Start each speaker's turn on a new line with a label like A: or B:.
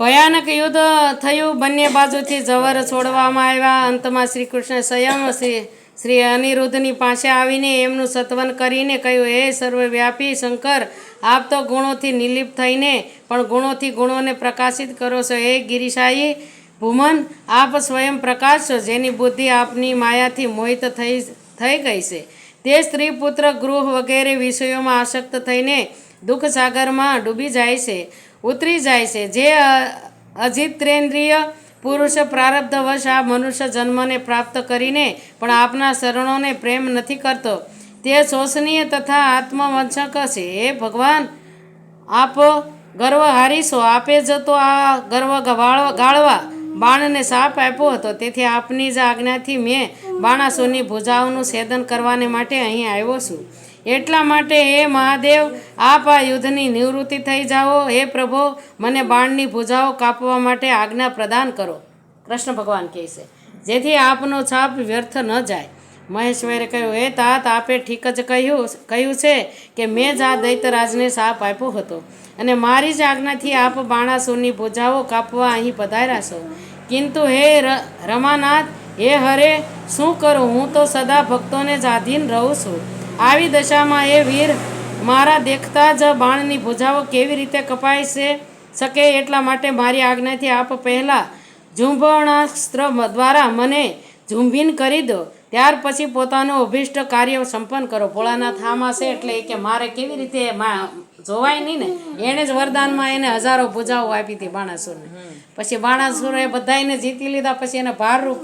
A: ભયાનક યુદ્ધ થયું બંને બાજુથી જવર છોડવામાં આવ્યા અંતમાં શ્રી કૃષ્ણ સ્વયં શ્રી શ્રી અનિરુદ્ધની પાસે આવીને એમનું સત્વન કરીને કહ્યું હે સર્વવ્યાપી શંકર આપ તો ગુણોથી નિલિપ્ત થઈને પણ ગુણોથી ગુણોને પ્રકાશિત કરો છો હે ગિરિશાહી ભૂમન આપ સ્વયં પ્રકાશ છો જેની બુદ્ધિ આપની માયાથી મોહિત થઈ થઈ ગઈ છે તે સ્ત્રી પુત્ર ગૃહ વગેરે વિષયોમાં આસક્ત થઈને દુઃખ સાગરમાં ડૂબી જાય છે, ઉતરી જાય છે. જે અજિત્રેન્દ્રિય પુરુષ પ્રારબ્ધવશ આ મનુષ્ય જન્મને પ્રાપ્ત કરીને પણ આપના શરણોને પ્રેમ નથી કરતો. તે શોષનીય તથા આત્મવંચક છે. હે ભગવાન, આપ ગર્વ હારીશો. આપે જ તો આ ગર્વ ગાળવા બાણને સાપ આપ્યો હતો. તેથી આપની જ આજ્ઞાથી મેં બાણાસુરની ભુજાઓનું છેદન કરવાને માટે અહીં આવ્યો છું. એટલા માટે હે મહાદેવ, આપ આ યુદ્ધની નિવૃત્તિ થઈ જાઓ. હે પ્રભો, મને બાણની ભુજાઓ કાપવા માટે આજ્ઞા પ્રદાન કરો. કૃષ્ણ ભગવાન કહે છે. જેથી આપનો છાપ વ્યર્થ ન જાય. મહેશ્વરે કહ્યું હે તાત, આપે ઠીક જ કહ્યું કહ્યું છે કે મેં જ આ દૈત્યરાજને સાપ આપ્યો હતો અને મારી જ આજ્ઞાથી આપ બાણાસુરની ભુજાઓ કાપવા અહીં પધાર્યા છો. કિંતુ હે રમાનાથ, હે હરે, શું કરું? હું તો સદા ભક્તોને જ આધીન રહું છું. આવી દશામાં એ વીર મારા દેખતા જ બાણની ભુજાઓ કેવી રીતે કપાય છે શકે એટલા માટે મારી આજ્ઞાથી આપ પહેલાં ઝુંભણાસ્ત્ર દ્વારા મને ઝુંભીન કરી દો. ત્યાર પછી પોતાનું અભિષ્ટ કાર્ય સંપન્ન કરો ભોળાનાથ આમાં છે એટલે કે મારે કેવી રીતે જોવાય નહીં ને એણે જ વરદાનમાં એને હજારો ભુજાઓ આપી હતી બાણાસુરને પછી બાણાસુરે બધાને જીતી લીધા, પછી એને ભારરૂપ.